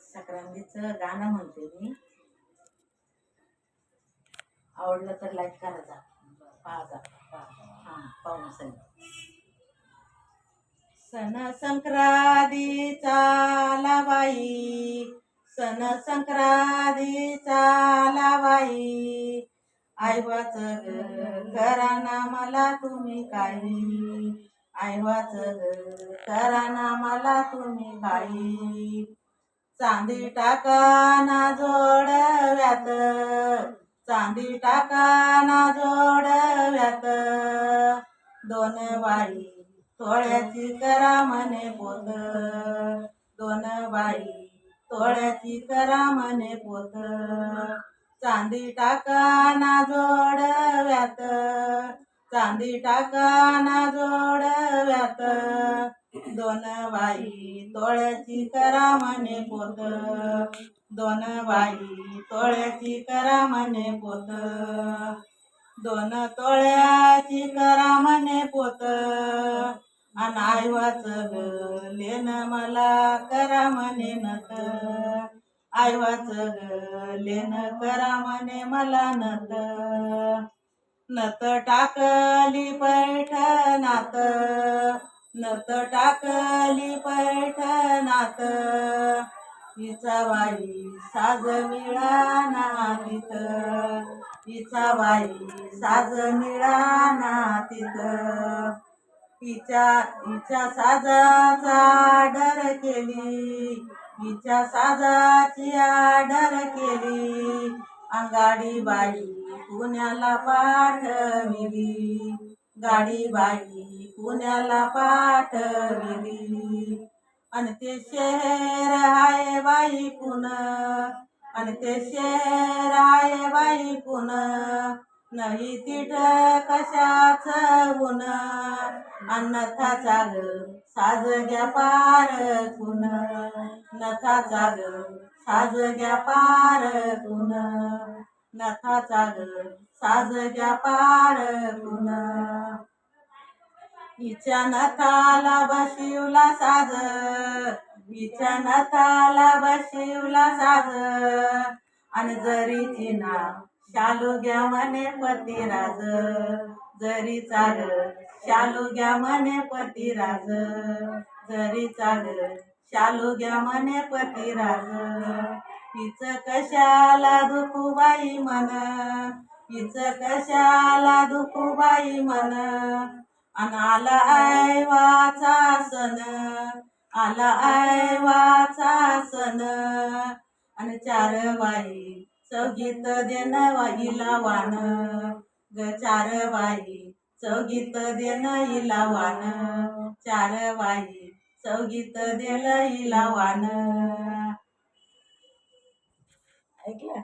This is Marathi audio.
संक्रांतीचं गाणं म्हणते मी. आवडलं तर लाईक करा जा. पाहा जा हां पाहून सण सण संक्रांतीचा लावाई. सण संक्रांतीचा लावाई. आईवाच करा ना मला तुम्ही काही. आईवाच करा ना मला तुम्ही काही. चांदी टाका ना जोडव्यात. चांदी टाकाना जोडव्यात. दोन बाई थोड्याची करा म्हणे पोत. दोन बाई तोळ्याची करा म्हणे पोत. चांदी टाकाना जोडव्यात. चांदी टाकाना जोडव्यात. दोन बाई तोळ्याची करा म्हणे पोत. दोन बाई तोळ्याची करा म्हणे पोत. दोन तोळ्याची करा म्हणे पोत. अन आईवाच लेन मला करा म्हणे नत. आईवाच लेन करा म्हणे मला नत. नत टाकली पैठणात. नत टाकली पैठणात. हिचा बाई साज मिळाना तिथ हिचा बाई साज मिळाना तिथ हिच्या हिच्या साजाचा आडर केली. हिच्या साजाची आडर केली. अंगाडी बाई पुण्याला पाठविली. गाडी बाई पुण्याला पाठविली. आणि ते शहर आहे बाई पुन आणि ते शहर आहे बाई पुन नाही तिट कशाच गुण? अन्नथाचा ग साज घ्या पार कुण नथाचा ग साज घ्या पार कुण नथाचा ग साज घ्या पार कुण हिच्या नथाला बशिवला साज हिच्या नथाला बशिवला साज. आणि जरीची ना शालू घ्या म्हणे पतिराज जरी चाग शालू घ्या म्हणे पतिराज जरी चाग शालू घ्या म्हणे पतिराज हिच कशाला दुखूबाई मन हिच कशाला दुखूबाई मन अन आला आय वाचा सन आला आय वाचा सन आणि चार बाई चौगीत देन वाईला वान ग चार बाई चौगीत देन इला वान चार बाई चौगीत देल इला वान ऐकलं?